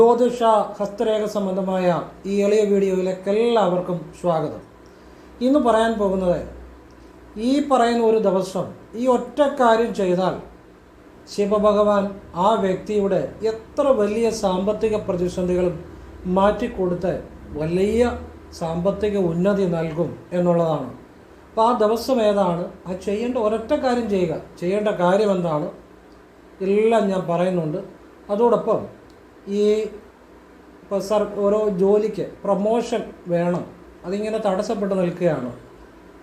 ജ്യോതിഷ ഹസ്തരേഖ സംബന്ധമായ ഈ എളിയ വീഡിയോയിലേക്ക് എല്ലാവർക്കും സ്വാഗതം. ഇന്ന് പറയാൻ പോകുന്നത് ഈ പറയുന്ന ഒരു ദിവസം ഈ ഒറ്റ കാര്യം ചെയ്താൽ ശിവഭഗവാൻ ആ വ്യക്തിയുടെ എത്ര വലിയ സാമ്പത്തിക പ്രതിസന്ധികളും മാറ്റിക്കൊടുത്ത് വലിയ സാമ്പത്തിക ഉന്നതി നൽകും എന്നുള്ളതാണ്. അപ്പോൾ ആ ദിവസം ഏതാണ്? ആ ചെയ്യേണ്ട ഒരൊറ്റ കാര്യം ചെയ്യുക. ചെയ്യേണ്ട കാര്യം എന്താണ്? എല്ലാം ഞാൻ പറയുന്നുണ്ട്. അതോടൊപ്പം ഈ ഇപ്പോൾ സർ ഓരോ ജോലിക്ക് പ്രൊമോഷൻ വേണം. അതിങ്ങനെ തടസ്സപ്പെട്ട് നിൽക്കുകയാണ്.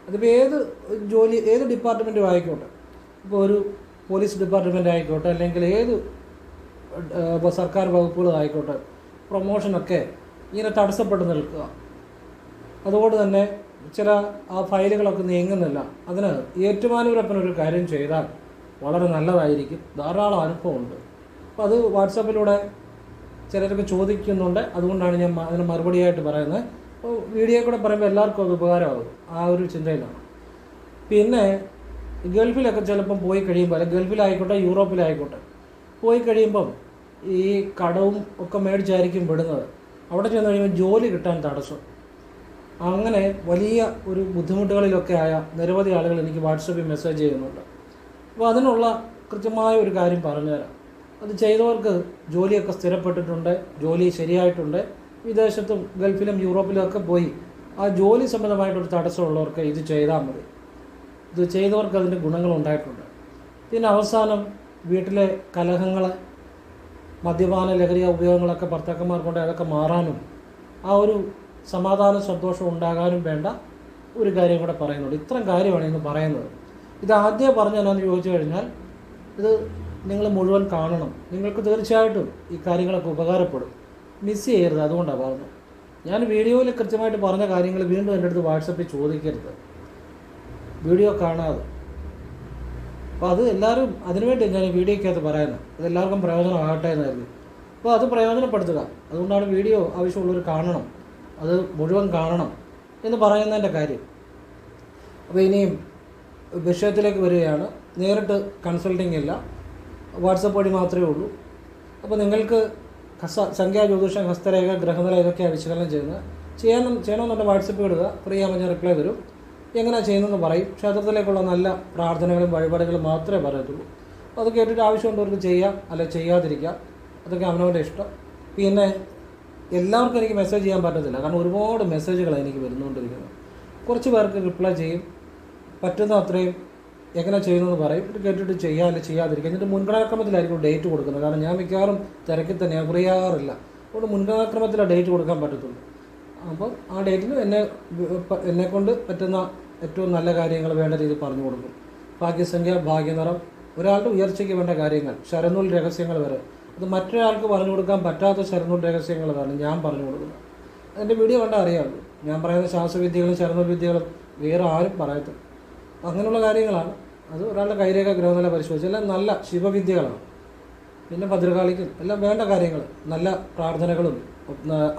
അതിപ്പോൾ ഏത് ജോലി ഏത് ഡിപ്പാർട്ട്മെന്റും ആയിക്കോട്ടെ. ഇപ്പോൾ ഒരു പോലീസ് ഡിപ്പാർട്ട്മെന്റ് ആയിക്കോട്ടെ അല്ലെങ്കിൽ ഏത് ഇപ്പോൾ സർക്കാർ വകുപ്പുകളായിക്കോട്ടെ പ്രൊമോഷനൊക്കെ ഇങ്ങനെ തടസ്സപ്പെട്ട് നിൽക്കുക. അതുകൊണ്ട് തന്നെ ചില ആ ഫയലുകളൊക്കെ നീങ്ങുന്നില്ല. അതിന് ഏറ്റുമാനൂരപ്പൻ ഒരു കാര്യം ചെയ്താൽ വളരെ നല്ലതായിരിക്കും. ധാരാളം അനുഭവമുണ്ട്. അപ്പോൾ അത് വാട്സാപ്പിലൂടെ ചിലരൊക്കെ ചോദിക്കുന്നുണ്ട്. അതുകൊണ്ടാണ് ഞാൻ അതിന് മറുപടിയായിട്ട് പറയുന്നത്. അപ്പോൾ വീഡിയോ കൂടെ പറയുമ്പോൾ എല്ലാവർക്കും അത് ഉപകാരമാകും. ആ ഒരു ചിന്തയിലാണ്. പിന്നെ ഗൾഫിലൊക്കെ ചിലപ്പം പോയി കഴിയുമ്പോൾ അല്ലെങ്കിൽ ഗൾഫിലായിക്കോട്ടെ യൂറോപ്പിലായിക്കോട്ടെ പോയി കഴിയുമ്പം ഈ കടവും ഒക്കെ മേടിച്ചായിരിക്കും വിടുന്നത്. അവിടെ ചെന്ന് കഴിയുമ്പോൾ ജോലി കിട്ടാൻ തടസ്സം. അങ്ങനെ വലിയ ഒരു ബുദ്ധിമുട്ടുകളിലൊക്കെ ആയ നിരവധി ആളുകൾ എനിക്ക് വാട്സപ്പിൽ മെസ്സേജ് ചെയ്യുന്നുണ്ട്. അപ്പോൾ അതിനുള്ള കൃത്യമായ ഒരു കാര്യം പറഞ്ഞുതരാം. അത് ചെയ്തവർക്ക് ജോലിയൊക്കെ സ്ഥിരപ്പെട്ടിട്ടുണ്ട് ജോലി ശരിയായിട്ടുണ്ട്. വിദേശത്തും ഗൾഫിലും യൂറോപ്പിലും ഒക്കെ പോയി ആ ജോലി സംബന്ധമായിട്ടൊരു തടസ്സമുള്ളവർക്ക് ഇത് ചെയ്താൽ മതി. ഇത് ചെയ്തവർക്ക് അതിന്റെ ഗുണങ്ങൾ ഉണ്ടായിട്ടുണ്ട് പിന്നെ അവസാനം വീട്ടിലെ കലഹങ്ങൾ മദ്യപാന ലഹരി ഉപയോഗങ്ങളൊക്കെ ഭർത്താക്കന്മാർക്കൊണ്ട് അതൊക്കെ മാറാനും ആ ഒരു സമാധാന സന്തോഷം ഉണ്ടാകാനും വേണ്ട ഒരു കാര്യം കൂടെ പറയുന്നുണ്ട്. ഇത്രയും കാര്യമാണ് ഇന്ന് പറയുന്നത്. ഇത് ആദ്യം പറഞ്ഞതെന്നു ചോദിച്ചു കഴിഞ്ഞാൽ ഇത് നിങ്ങൾ മുഴുവൻ കാണണം. നിങ്ങൾക്ക് തീർച്ചയായിട്ടും ഈ കാര്യങ്ങളൊക്കെ ഉപകാരപ്പെടും. മിസ് ചെയ്യരുത് അതുകൊണ്ടാണ് പറഞ്ഞത്. ഞാൻ വീഡിയോയിൽ കൃത്യമായിട്ട് പറഞ്ഞ കാര്യങ്ങൾ വീണ്ടും എന്റെ അടുത്ത് വാട്സപ്പിൽ ചോദിക്കരുത്. വീഡിയോ കാണാതെ. അപ്പോൾ അത് എല്ലാവരും അതിനുവേണ്ടി ഞാൻ ഈ വീഡിയോക്കകത്ത് പറയുന്നത്. അത് എല്ലാവർക്കും പ്രയോജനമാകട്ടെ എന്നായിരുന്നു. അപ്പോൾ അത് പ്രയോജനപ്പെടുത്തുക. അതുകൊണ്ടാണ് വീഡിയോ ആവശ്യമുള്ളവർ കാണണം. അത് മുഴുവൻ കാണണം എന്ന് പറയുന്നതിന്റെ കാര്യം. അപ്പോൾ ഇനിയും വിഷയത്തിലേക്ക് വരികയാണ്. നേരിട്ട് കൺസൾട്ടിംഗ് ഇല്ല. വാട്സപ്പ് വഴി മാത്രമേ ഉള്ളൂ. അപ്പോൾ നിങ്ങൾക്ക് ഹസ സംഖ്യാ ജ്യോതിഷം ഹസ്തരേഖ ഗ്രഹനില ഇതൊക്കെ വിശകലനം ചെയ്യുന്നത് ചെയ്യണം ചെയ്യണമെന്നുണ്ടെങ്കിൽ വാട്സപ്പ് ഇടുക. ഫ്രീ ആകുമ്പോൾ ഞാൻ റിപ്ലൈ തരും. എങ്ങനെയാണ് ചെയ്യുന്നതെന്ന് പറയും. ക്ഷേത്രത്തിലേക്കുള്ള നല്ല പ്രാർത്ഥനകളും വഴിപാടുകളും മാത്രമേ പറയത്തുള്ളൂ. അത് കേട്ടിട്ട് ആവശ്യമുള്ളവർക്ക് ചെയ്യാം. അല്ലെ ചെയ്യാതിരിക്കാം അതൊക്കെ അവനവന്റെ ഇഷ്ടം. പിന്നെ എല്ലാവർക്കും എനിക്ക് മെസ്സേജ് ചെയ്യാൻ പറ്റത്തില്ല. കാരണം ഒരുപാട് മെസ്സേജുകളാണ് എനിക്ക് വരുന്നുകൊണ്ടിരിക്കുന്നത്. കുറച്ച് പേർക്ക് റിപ്ലൈ ചെയ്യും. പറ്റുന്ന അത്രയും എങ്ങനെ ചെയ്യുന്നതെന്ന് പറയും. ഇത് കേട്ടിട്ട് ചെയ്യാം അല്ലെങ്കിൽ ചെയ്യാതിരിക്കുക. എന്നിട്ട് മുൻഗണനാക്രമത്തിലായിരിക്കും ഡേറ്റ് കൊടുക്കുന്നത്. കാരണം ഞാൻ മിക്കവാറും തിരക്കിൽ തന്നെ ഫ്രീ ആകാറില്ല അതുകൊണ്ട് മുൻഗണനാക്രമത്തിലാണ് ഡേറ്റ് കൊടുക്കാൻ പറ്റത്തുള്ളൂ. അപ്പം ആ ഡേറ്റിന് എന്നെ എന്നെക്കൊണ്ട് പറ്റുന്ന ഏറ്റവും നല്ല കാര്യങ്ങൾ വേണ്ട രീതിയിൽ പറഞ്ഞു കൊടുക്കും. ഭാഗ്യസംഖ്യ ഭാഗ്യനിറം. ഒരാളുടെ ഉയർച്ചയ്ക്ക് വേണ്ട കാര്യങ്ങൾ. ശരനൂൽ രഹസ്യങ്ങൾ വരെ. അത് മറ്റൊരാൾക്ക് പറഞ്ഞു കൊടുക്കാൻ പറ്റാത്ത ശരനൂൽ രഹസ്യങ്ങൾ വേണം ഞാൻ പറഞ്ഞു കൊടുക്കുന്നത് അതിന്റെ വീഡിയോ കണ്ടാൽ അറിയാമല്ലോ. ഞാൻ പറയുന്ന ശാസ്ത്രവിദ്യകളും ശരനൂൽ വിദ്യകളും വേറെ ആരും പറയത്തില്ല. അങ്ങനെയുള്ള കാര്യങ്ങളാണ്. അത് ഒരാളുടെ കൈരേഖ ഗ്രഹനില പരിശോധിച്ച് എല്ലാം നല്ല ശിവവിദ്യകളാണ്. പിന്നെ ഭദ്രകാളിക്കും എല്ലാം വേണ്ട കാര്യങ്ങൾ നല്ല പ്രാർത്ഥനകളും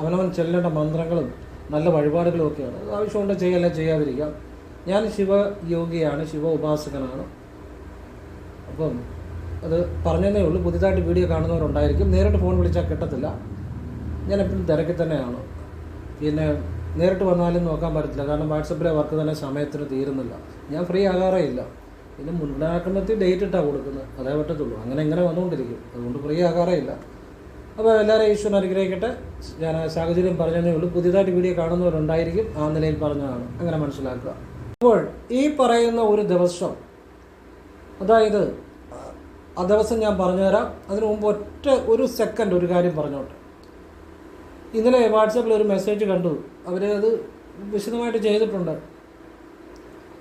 അവനവൻ ചെല്ലേണ്ട മന്ത്രങ്ങളും നല്ല വഴിപാടുകളും ഒക്കെയാണ്. അത് ആവശ്യമുണ്ട് ചെയ്യല്ല ചെയ്യാതിരിക്കാം. ഞാൻ ശിവയോഗിയാണ് ശിവ ഉപാസകനാണ്. അപ്പം അത് പറഞ്ഞതേ ഉള്ളൂ. പുതിയതായിട്ട് വീഡിയോ കാണുന്നവരുണ്ടായിരിക്കും. നേരിട്ട് ഫോൺ വിളിച്ചാൽ കിട്ടത്തില്ല. ഞാൻ എപ്പോഴും തിരക്കിൽ തന്നെയാണ്. പിന്നെ നേരിട്ട് വന്നാലും നോക്കാൻ പറ്റത്തില്ല. കാരണം വാട്സപ്പിലെ വർക്ക് തന്നെ സമയത്തിന് തീരുന്നില്ല. ഞാൻ ഫ്രീ ആകാറേ ഇല്ല. പിന്നെ മുൻഗണനാക്രമത്തിൽ ഡേറ്റ് ഇട്ടാണ് കൊടുക്കുന്നത്. അതേ പറ്റത്തുള്ളൂ. അങ്ങനെ ഇങ്ങനെ വന്നുകൊണ്ടിരിക്കും അതുകൊണ്ട് ഫ്രീ ആകാറേ ഇല്ല. അപ്പോൾ എല്ലാവരും ഈശ്വരൻ അനുഗ്രഹിക്കട്ടെ. ഞാൻ സാഹചര്യം പറഞ്ഞതേ ഉള്ളൂ. പുതിയതായിട്ട് വീഡിയോ കാണുന്നവരുണ്ടായിരിക്കും. ആ നിലയിൽ പറഞ്ഞതാണ്. അങ്ങനെ മനസ്സിലാക്കുക. അപ്പോൾ ഈ പറയുന്ന ഒരു ദിവസം അതായത് ആ ദിവസം ഞാൻ പറഞ്ഞുതരാം. അതിനു മുമ്പ് ഒറ്റ ഒരു സെക്കൻഡ് ഒരു കാര്യം പറഞ്ഞോട്ടെ. ഇന്നലെ വാട്സാപ്പിൽ ഒരു മെസ്സേജ് കണ്ടു. അവരത് വിശദമായിട്ട് ചെയ്തിട്ടുണ്ട്.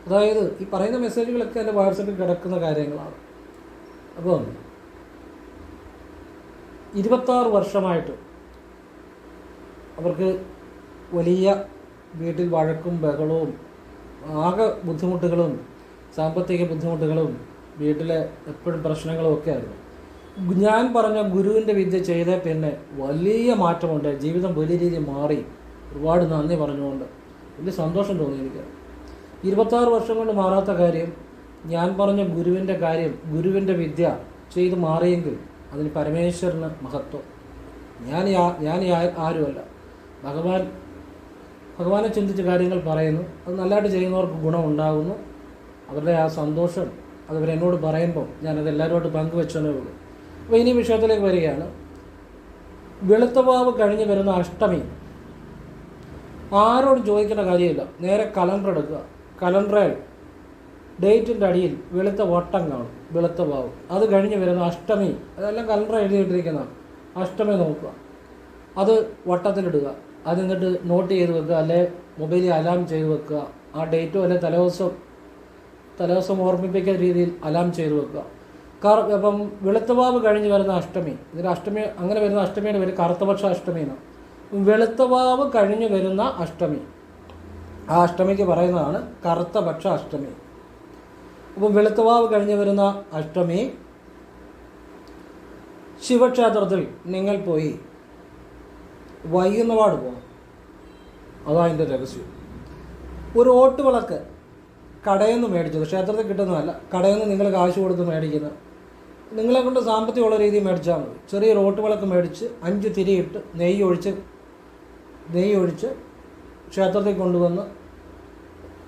അതായത് ഈ പറയുന്ന മെസ്സേജുകളൊക്കെ എന്റെ വാട്സപ്പിൽ കിടക്കുന്ന കാര്യങ്ങളാണ്. അപ്പം ഇരുപത്താറ് വർഷമായിട്ട് അവർക്ക് വലിയ വീട്ടിൽ വഴക്കും ബഹളവും ആകെ ബുദ്ധിമുട്ടുകളും സാമ്പത്തിക ബുദ്ധിമുട്ടുകളും വീട്ടിലെ എപ്പോഴും പ്രശ്നങ്ങളും ഒക്കെ ആയിരുന്നു. ഞാൻ പറഞ്ഞ ഗുരുവിന്റെ വിദ്യ ചെയ്ത പിന്നെ വലിയ മാറ്റമുണ്ട്. ജീവിതം വലിയ രീതിയിൽ മാറി. ഒരുപാട് നന്ദി പറഞ്ഞുകൊണ്ട്. വലിയ സന്തോഷം തോന്നി ഇരുപത്താറ് വർഷം കൊണ്ട് മാറാത്ത കാര്യം ഞാൻ പറഞ്ഞ ഗുരുവിന്റെ കാര്യം ഗുരുവിന്റെ വിദ്യ ചെയ്ത് മാറിയെങ്കിൽ അതിന് പരമേശ്വരന് മഹത്വം. ഞാൻ ഞാൻ ആരുമല്ല. ഭഗവാൻ ഭഗവാനെ ചിന്തിച്ച് കാര്യങ്ങൾ പറയുന്നു. അത് നല്ലതായിട്ട് ചെയ്യുന്നവർക്ക് ഗുണം ഉണ്ടാകുന്നു അവരുടെ ആ സന്തോഷം അതവരെന്നോട് പറയുമ്പോൾ ഞാനത് എല്ലാവരുമായിട്ട് പങ്കുവെച്ചതേ ഉള്ളൂ. അപ്പോൾ ഇനി വിഷയത്തിലേക്ക് വരികയാണ്. വെളുത്തവാവ് കഴിഞ്ഞ് വരുന്ന അഷ്ടമി. ആരോടും ചോദിക്കേണ്ട കാര്യമില്ല. നേരെ കലണ്ടർ എടുക്കുക. കലണ്ടറിൽ ഡേറ്റിന്റെ അടിയിൽ വെളുത്ത വട്ടം കാണും വെളുത്ത ഭാവം അത് കഴിഞ്ഞ് വരുന്ന അഷ്ടമി അതെല്ലാം കലണ്ടർ എഴുതിയിട്ടിരിക്കുന്നതാണ് അഷ്ടമി നോക്കുക. അത് വട്ടത്തിലിടുക. അത് എന്നിട്ട് നോട്ട് ചെയ്ത് വെക്കുക അല്ലെ മൊബൈലിൽ അലാം ചെയ്ത് വെക്കുക. ആ ഡേറ്റോ അല്ലെ തലേദിവസം തലേദിവസം ഓർമ്മിപ്പിക്കുന്ന രീതിയിൽ അലാം ചെയ്ത് വെക്കുക. കറ അപ്പം വെളുത്തവാവ് കഴിഞ്ഞ് വരുന്ന അഷ്ടമി ഇതിൽ അഷ്ടമി അങ്ങനെ വരുന്ന അഷ്ടമിയുടെ പേര് കറുത്തപക്ഷ അഷ്ടമിയാണ് എന്നാണ് വെളുത്തവാവ് കഴിഞ്ഞ് വരുന്ന അഷ്ടമി. ആ അഷ്ടമിക്ക് പറയുന്നതാണ് കറുത്ത പക്ഷ അഷ്ടമി. അപ്പം വെളുത്തവാവ് കഴിഞ്ഞ് വരുന്ന അഷ്ടമി ശിവക്ഷേത്രത്തിൽ നിങ്ങൾ പോയി വൈകുന്നപാട് പോകണം അതാ അതിന്റെ രഹസ്യം. ഒരു ഓട്ടുവിളക്ക് കടയിൽ നിന്ന് മേടിച്ചത് ക്ഷേത്രത്തിൽ കിട്ടുന്നതല്ല കടയിൽ നിന്ന് നിങ്ങൾ കാശ് കൊടുത്ത് മേടിക്കുന്നത് നിങ്ങളെ കൊണ്ട് സാമ്പത്തികമുള്ള രീതിയിൽ മേടിച്ചാൽ മതി. ചെറിയൊരു ഓട്ടുവിളക്ക് മേടിച്ച് അഞ്ച് തിരിയിട്ട് നെയ്യ് ഒഴിച്ച് നെയ്യ് ഒഴിച്ച് ക്ഷേത്രത്തിൽ കൊണ്ടുവന്ന്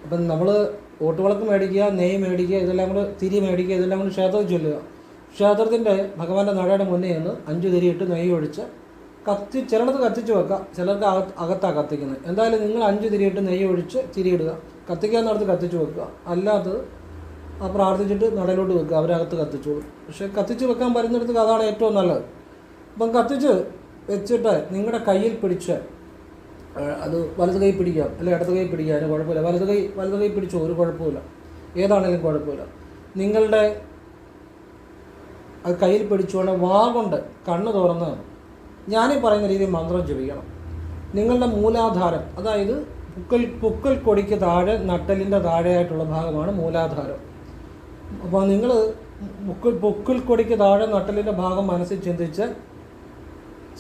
അപ്പം നമ്മൾ ഓട്ടുവിളക്ക് മേടിക്കുക നെയ്യ് മേടിക്കുക ഇതെല്ലാം കൂടെ തിരി മേടിക്കുക ഇതെല്ലാം കൂടി ക്ഷേത്രത്തിൽ ചൊല്ലുക. ക്ഷേത്രത്തിന്റെ ഭഗവാന്റെ നടയുടെ മുന്നേ നിന്ന് അഞ്ച് തിരിയിട്ട് നെയ്യ് ഒഴിച്ച് കത്തി ചിലടത്ത് കത്തിച്ച് വെക്കുക ചിലർക്ക് അകത്ത് അകത്താണ് കത്തിക്കുന്നത്. എന്തായാലും നിങ്ങൾ അഞ്ച് തിരിയിട്ട് നെയ്യ് ഒഴിച്ച് തിരിയിടുക കത്തിക്കാൻ നടത്ത് കത്തിച്ച് വെക്കുക. അല്ലാത്തത് ആ പ്രാർത്ഥിച്ചിട്ട് നടയിലോട്ട് വെക്കുക അവരകത്ത് കത്തിച്ചോളും. പക്ഷേ കത്തിച്ച് വെക്കാൻ പറ്റുന്നിടത്ത് അതാണ് ഏറ്റവും നല്ലത്. അപ്പം കത്തിച്ച് വെച്ചിട്ട് നിങ്ങളുടെ കയ്യിൽ പിടിച്ച് അത് വലത് കൈ പിടിക്കാം. അല്ലെ ഇടത് കൈ പിടിക്കാം അതിന് കുഴപ്പമില്ല. വലത് കൈ വലത് കൈ പിടിച്ചോ ഒരു കുഴപ്പമില്ല. ഏതാണെങ്കിലും കുഴപ്പമില്ല. നിങ്ങളുടെ അത് കയ്യിൽ പിടിച്ചുകൊണ്ട് വാ കൊണ്ട് കണ്ണ് തുറന്ന് ഞാനീ പറയുന്ന രീതിയിൽ മന്ത്രം ജപിക്കണം. നിങ്ങളുടെ മൂലാധാരം അതായത് പുക്കൽ പുക്കൽ കൊടിക്ക് താഴെ നട്ടലിന്റെ താഴെയായിട്ടുള്ള ഭാഗമാണ് മൂലാധാരം. അപ്പോൾ നിങ്ങൾ പുക്കൽ പുക്കൽ കൊടിക്ക് താഴെ നട്ടലിന്റെ ഭാഗം മനസ്സിൽ ചിന്തിച്ച്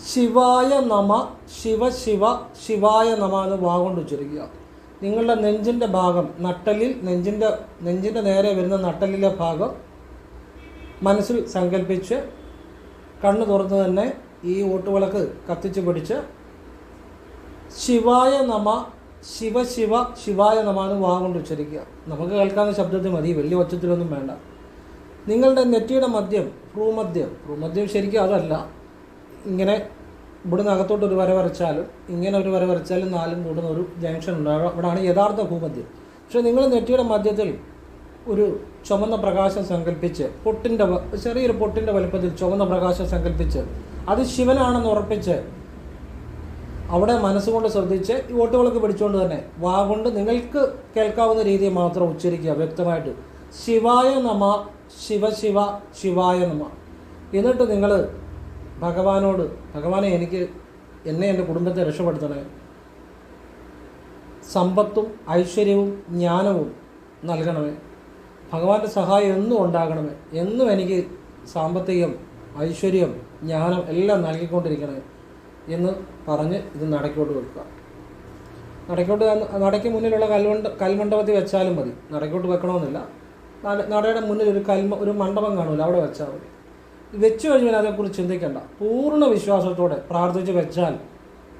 ശിവായ നമ ശിവ ശിവ ശിവായ നമ എന്ന് കൊണ്ട് ഉച്ചരിക്കുക. നിങ്ങളുടെ നെഞ്ചിന്റെ ഭാഗം നട്ടലിൽ നെഞ്ചിന്റെ നെഞ്ചിന്റെ നേരെ വരുന്ന നട്ടലിലെ ഭാഗം മനസ്സിൽ സങ്കല്പിച്ച് കണ്ണു തുറന്ന് തന്നെ ഈ ഓട്ടുവിളക്ക് കത്തിച്ച് പിടിച്ച് ശിവായ നമ ശിവ ശിവ ശിവായ നമ എന്ന് കൊണ്ട് ഉച്ചരിക്കുക. നമുക്ക് കേൾക്കാവുന്ന ശബ്ദത്തിൽ മതി വലിയ ഒച്ചത്തിലൊന്നും വേണ്ട. നിങ്ങളുടെ നെറ്റിയുടെ മദ്യം ഭ്രൂമദ്യം. ഭ്രൂമദ്യം ശരിക്കും അതല്ല. ഇങ്ങനെ ഇവിടുന്ന് അകത്തോട്ട് ഒരു വര വരച്ചാലും ഇങ്ങനെ ഒരു വര വരച്ചാലും നാലും കൂടുന്ന ഒരു ജംഗ്ഷൻ ഉണ്ടാകും അവിടെയാണ് യഥാർത്ഥ ഭൂമധ്യം. പക്ഷേ നിങ്ങൾ നെറ്റിയുടെ മധ്യത്തിൽ ഒരു ചുമന്ന പ്രകാശം സങ്കല്പിച്ച് പൊട്ടിന്റെ ചെറിയൊരു പൊട്ടിന്റെ വലുപ്പത്തിൽ ചുമന്ന പ്രകാശം സങ്കല്പിച്ച് അത് ശിവനാണെന്ന് ഉറപ്പിച്ച് അവിടെ മനസ്സുകൊണ്ട് ശ്രദ്ധിച്ച് ഈ ഓട്ടുകളൊക്കെ പിടിച്ചുകൊണ്ട് തന്നെ വാ കൊണ്ട് നിങ്ങൾക്ക് കേൾക്കാവുന്ന രീതിയിൽ മാത്രം ഉച്ചരിക്കുക വ്യക്തമായിട്ട്. ശിവായ നമ ശിവ ശിവ ശിവായ നമ. എന്നിട്ട് നിങ്ങൾ ഭഗവാനോട് ഭഗവാനെ എനിക്ക് എന്നെ എന്റെ കുടുംബത്തെ രക്ഷപ്പെടുത്തണേ. സമ്പത്തും ഐശ്വര്യവും ജ്ഞാനവും നൽകണമേ. ഭഗവാന്റെ സഹായം എന്നും ഉണ്ടാകണമേ. എന്നും എനിക്ക് സാമ്പത്തികം ഐശ്വര്യം ജ്ഞാനം എല്ലാം നൽകിക്കൊണ്ടിരിക്കണേ എന്ന് പറഞ്ഞ് ഇത് നടക്കോട്ട് വെക്കുക. നടക്കോട്ട് നടയ്ക്ക് മുന്നിലുള്ള കൽമണ്ഡ കൽമണ്ഡപത്തിൽ വെച്ചാലും മതി. നടക്കോട്ട് വെക്കണമെന്നില്ല. നട- നടയുടെ മുന്നിൽ ഒരു കൽമ ഒരു മണ്ഡപം കാണുമല്ലോ. അവിടെ വെച്ചാൽ മതി. വെച്ച് കഴിഞ്ഞാൽ അതേക്കുറിച്ച് ചിന്തിക്കേണ്ട. പൂർണ വിശ്വാസത്തോടെ പ്രാർത്ഥിച്ച് വെച്ചാൽ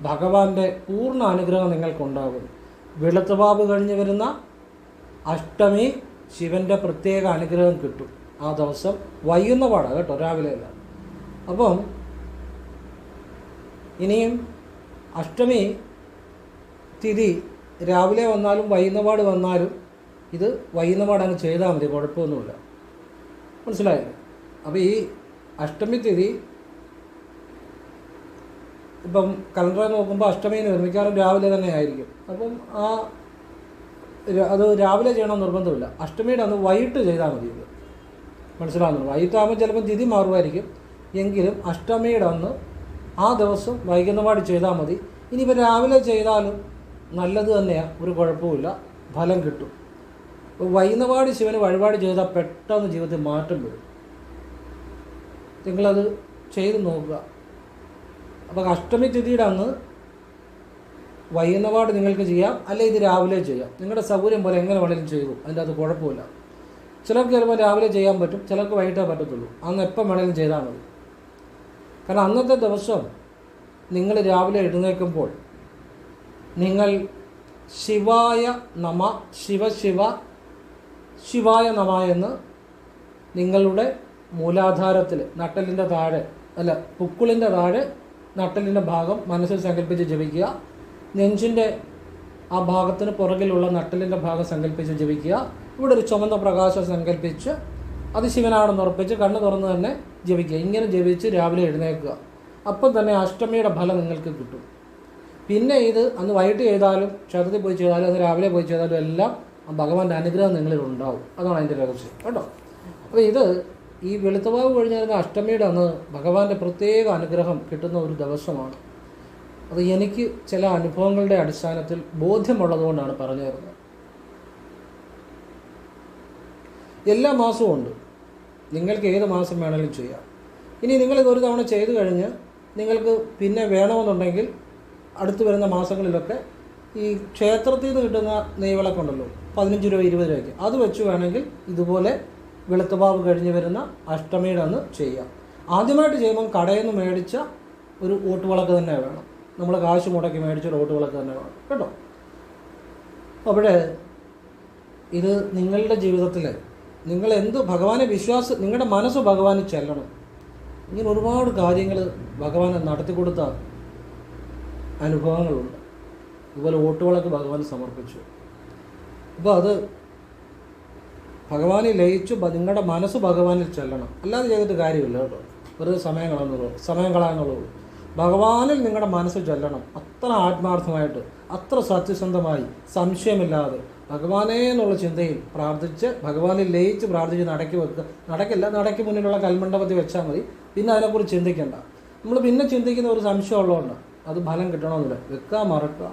ഭഗവാന്റെ പൂർണ അനുഗ്രഹം നിങ്ങൾക്കുണ്ടാകും. വെളുത്തുപാപ് കഴിഞ്ഞ് വരുന്ന അഷ്ടമി ശിവന്റെ പ്രത്യേക അനുഗ്രഹം കിട്ടും. ആ ദിവസം വൈകുന്ന പാടാണ് കേട്ടോ രാവിലെ അല്ല അപ്പം ഇനിയും അഷ്ടമി തിഥി രാവിലെ വന്നാലും വൈകുന്നപാട് വന്നാലും ഇത് വൈകുന്നപാട് അങ്ങ് ചെയ്താൽ മതി കുഴപ്പമൊന്നുമില്ല. മനസ്സിലായില്ലേ? അപ്പോൾ ഈ അഷ്ടമി തിഥി. ഇപ്പം കലണ്ടർ നോക്കുമ്പോൾ അഷ്ടമി വരും രാവിലെ തന്നെ ആയിരിക്കും. അപ്പം ആ അത് രാവിലെ ചെയ്യണം നിർബന്ധമില്ല. അഷ്ടമിയുടെ അന്ന് വൈകിട്ട് ചെയ്താൽ മതി ഇത്. മനസ്സിലാകുന്നു വൈകിട്ടാകുമ്പോൾ ചിലപ്പോൾ തിഥി മാറുമായിരിക്കും. എങ്കിലും അഷ്ടമിയുടെ അന്ന് ആ ദിവസം വൈകുന്നപാട് ചെയ്താൽ മതി. ഇനിയിപ്പോൾ രാവിലെ ചെയ്താലും നല്ലത് തന്നെയാണ് ഒരു കുഴപ്പമില്ല ഫലം കിട്ടും. വൈകുന്നപാട് ശിവന് വഴിപാട് ചെയ്താൽ പെട്ടെന്ന് ജീവിതത്തിൽ മാറ്റം വരും. നിങ്ങളത് ചെയ്ത് നോക്കുക. അപ്പോൾ അഷ്ടമി തിഥിയുടെ അന്ന് വൈകുന്നപാട് നിങ്ങൾക്ക് ചെയ്യാം. അല്ലെ ഇത് രാവിലെ ചെയ്യാം. നിങ്ങളുടെ സൗകര്യം പോലെ എങ്ങനെ വേണമെങ്കിലും ചെയ്തു. അതിന്റെ അത് കുഴപ്പമില്ല. ചിലർക്ക് ചിലപ്പോൾ രാവിലെ ചെയ്യാൻ പറ്റും. ചിലർക്ക് വൈകിട്ടേ പറ്റത്തുള്ളൂ. അന്ന് എപ്പം വേണമെങ്കിലും ചെയ്താൽ മതി. കാരണം അന്നത്തെ ദിവസം നിങ്ങൾ രാവിലെ എഴുന്നേൽക്കുമ്പോൾ നിങ്ങൾ ശിവായ നമ ശിവ ശിവ ശിവായ നമ എന്ന് നിങ്ങളുടെ മൂലാധാരത്തിൽ നട്ടലിന്റെ താഴെ അല്ല പുക്കിളിന്റെ താഴെ നട്ടലിന്റെ ഭാഗം മനസ്സിൽ സങ്കല്പിച്ച് ജപിക്കുക. നെഞ്ചിന്റെ ആ ഭാഗത്തിന് പുറകിലുള്ള നട്ടലിന്റെ ഭാഗം സങ്കല്പിച്ച് ജപിക്കുക. ഇവിടെ ഒരു ചുമന്ന പ്രകാശം സങ്കല്പിച്ച് അത് ശിവനാണെന്ന് ഉറപ്പിച്ച് കണ്ണ് തുറന്ന് തന്നെ ജപിക്കുക. ഇങ്ങനെ ജപിച്ച് രാവിലെ എഴുന്നേൽക്കുക. അപ്പം തന്നെ അഷ്ടമിയുടെ ഫലം നിങ്ങൾക്ക് കിട്ടും. പിന്നെ ഇത് അന്ന് വൈകിട്ട് ചെയ്താലും ക്ഷേത്രത്തിൽ പോയി ചെയ്താലും അന്ന് രാവിലെ പോയി ചെയ്താലും എല്ലാം ഭഗവാന്റെ അനുഗ്രഹം നിങ്ങളിൽ ഉണ്ടാവും. അതാണ് അതിന്റെ രഹസ്യം. കേട്ടോ? അപ്പോൾ ഇത് ഈ വെളുത്തവാവ് കഴിഞ്ഞ് അഷ്ടമിയുടെ അന്ന് ഭഗവാന്റെ പ്രത്യേക അനുഗ്രഹം കിട്ടുന്ന ഒരു ദിവസമാണ്. അത് എനിക്ക് ചില അനുഭവങ്ങളുടെ അടിസ്ഥാനത്തിൽ ബോധ്യമുള്ളതുകൊണ്ടാണ് പറഞ്ഞു തരുന്നത് എല്ലാ മാസവും ഉണ്ട്. നിങ്ങൾക്ക് ഏത് മാസം വേണമെങ്കിലും ചെയ്യാം. ഇനി നിങ്ങളിത് ഒരു തവണ ചെയ്തു കഴിഞ്ഞ് നിങ്ങൾക്ക് പിന്നെ വേണമെന്നുണ്ടെങ്കിൽ അടുത്ത് വരുന്ന മാസങ്ങളിലൊക്കെ ഈ ക്ഷേത്രത്തിൽ നിന്ന് കിട്ടുന്ന നെയ്വിളക്കുണ്ടല്ലോ പതിനഞ്ച് രൂപ ഇരുപത് രൂപയ്ക്ക്. അത് വെച്ച് വേണമെങ്കിൽ ഇതുപോലെ വെളുത്തുപാവ് കഴിഞ്ഞ് വരുന്ന അഷ്ടമിയുടെ ചെയ്യാം ആദ്യമായിട്ട് ചെയ്യുമ്പം കടയിൽ നിന്ന് മേടിച്ച ഒരു ഓട്ടുവിളക്ക് തന്നെ വേണം. നമ്മൾ കാശ് മുടക്കി മേടിച്ച ഒരു ഓട്ടുവിളക്ക് തന്നെ വേണം. കേട്ടോ? അപ്പോഴേ ഇത് നിങ്ങളുടെ ജീവിതത്തിൽ നിങ്ങൾ എന്ത് ഭഗവാനെ വിശ്വാസം നിങ്ങളുടെ മനസ്സ് ഭഗവാന് ചെല്ലണം. ഇങ്ങനെ ഒരുപാട് കാര്യങ്ങൾ ഭഗവാനെ നടത്തി കൊടുത്ത അനുഭവങ്ങളുണ്ട്. ഇതുപോലെ ഓട്ടുവിളക്ക് ഭഗവാൻ സമർപ്പിച്ചു. അപ്പോൾ അത് ഭഗവാനിൽ ലയിച്ചു നിങ്ങളുടെ മനസ്സ് ഭഗവാനിൽ ചെല്ലണം. അല്ലാതെ ചെയ്തിട്ട് കാര്യമില്ല കേട്ടോ. വെറുതെ സമയം കളയുന്നുള്ളൂ സമയം കളയാനുള്ളൂ ഭഗവാനിൽ നിങ്ങളുടെ മനസ്സ് ചെല്ലണം. അത്ര ആത്മാർത്ഥമായിട്ട് അത്ര സത്യസന്ധമായി സംശയമില്ലാതെ ഭഗവാനേ എന്നുള്ള ചിന്തയിൽ പ്രാർത്ഥിച്ച് ഭഗവാനിൽ ലയിച്ച് പ്രാർത്ഥിച്ച് നടക്കി വെക്കുക നടക്കില്ല. നടക്കി മുന്നിലുള്ള കൽമണ്ഡപത്തിൽ വെച്ചാൽ മതി. പിന്നെ അതിനെക്കുറിച്ച് ചിന്തിക്കേണ്ട. നമ്മൾ പിന്നെ ചിന്തിക്കുന്ന ഒരു സംശയം ഉള്ളതുകൊണ്ട് അത് ഫലം കിട്ടണമെന്നില്ല. വെക്കുക മറക്കുക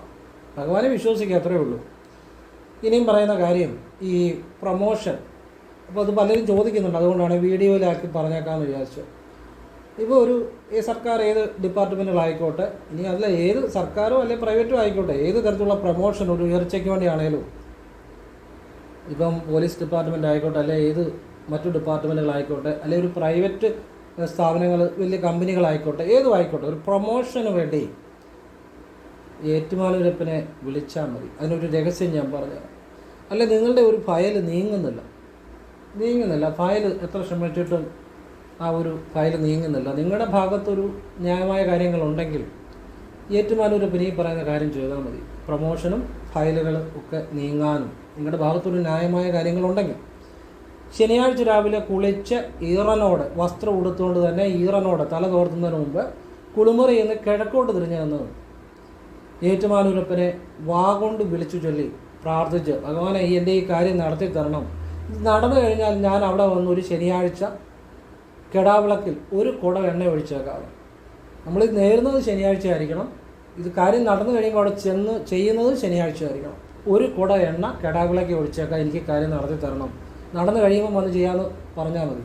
ഭഗവാനെ വിശ്വസിക്കുക അത്രയേ ഉള്ളൂ. ഇനിയും പറയുന്ന കാര്യം ഈ പ്രൊമോഷൻ. അപ്പോൾ അത് പലരും ചോദിക്കുന്നുണ്ട്. അതുകൊണ്ടാണ് വീഡിയോയിലാക്കി പറഞ്ഞേക്കാമെന്ന് വിചാരിച്ചു. ഇപ്പോൾ ഒരു സർക്കാർ ഏത് ഡിപ്പാർട്ട്മെന്റുകളായിക്കോട്ടെ ഇനി അല്ല ഏത് സർക്കാരോ അല്ലെങ്കിൽ പ്രൈവറ്റോ ആയിക്കോട്ടെ ഏത് തരത്തിലുള്ള പ്രൊമോഷൻ ഒരു ഉയർച്ചയ്ക്ക് വേണ്ടിയാണേലും ഇപ്പം പോലീസ് ഡിപ്പാർട്ട്മെന്റ് ആയിക്കോട്ടെ അല്ലെ ഏത് മറ്റു ഡിപ്പാർട്ട്മെന്റുകളായിക്കോട്ടെ അല്ലെ ഒരു പ്രൈവറ്റ് സ്ഥാപനങ്ങൾ വലിയ കമ്പനികളായിക്കോട്ടെ ഏതും ആയിക്കോട്ടെ ഒരു പ്രൊമോഷന് വേണ്ടി ഏറ്റുമാനൂരപ്പനെ വിളിച്ചാൽ മതി. അതിനൊരു രഹസ്യം ഞാൻ പറഞ്ഞുതരാം. അല്ല നിങ്ങളുടെ ഒരു ഫയൽ നീങ്ങുന്നില്ല. നീങ്ങുന്നില്ല. ഫയൽ എത്ര ശ്രമിച്ചിട്ടും ആ ഒരു ഫയൽ നീങ്ങുന്നില്ല. നിങ്ങളുടെ ഭാഗത്തൊരു ന്യായമായ കാര്യങ്ങളുണ്ടെങ്കിൽ ഏറ്റുമാനൂരപ്പന് ഈ പറയുന്ന കാര്യം ചെയ്താൽ മതി. പ്രൊമോഷനും ഫയലുകൾ ഒക്കെ നീങ്ങാനും നിങ്ങളുടെ ഭാഗത്തൊരു ന്യായമായ കാര്യങ്ങളുണ്ടെങ്കിൽ ശനിയാഴ്ച രാവിലെ കുളിച്ച് ഈറനോട് വസ്ത്രം ഉടുത്തുകൊണ്ട് തന്നെ ഈറനോട് തല തോർത്തുന്നതിന് മുമ്പ് കുളിമുറിയിൽ നിന്ന് കിഴക്കോട്ട് തിരിഞ്ഞു നിന്നത് ഏറ്റുമാനൂരപ്പനെ വാഗൊണ്ട് വിളിച്ചു ചൊല്ലി പ്രാർത്ഥിച്ച് ഭഗവാനെ എന്റെ ഈ കാര്യം നടത്തി തരണം. നടന്നു കഴിഞ്ഞാൽ ഞാൻ അവിടെ വന്ന് ഒരു ശനിയാഴ്ച കെടാവിളക്കിൽ ഒരു കുട എണ്ണ ഒഴിച്ചേക്കാം. നമ്മൾ നേരുന്നത് ശനിയാഴ്ച ആയിരിക്കണം. ഇത് കാര്യം നടന്നു കഴിയുമ്പോൾ അവിടെ ചെന്ന് ചെയ്യുന്നത് ശനിയാഴ്ച ആയിരിക്കണം. ഒരു കുട എണ്ണ കെടാവിളക്കി ഒഴിച്ചേക്കാം. എനിക്ക് കാര്യം നടത്തി തരണം. നടന്നു കഴിയുമ്പോൾ വന്ന് ചെയ്യാമെന്ന് പറഞ്ഞാൽ മതി.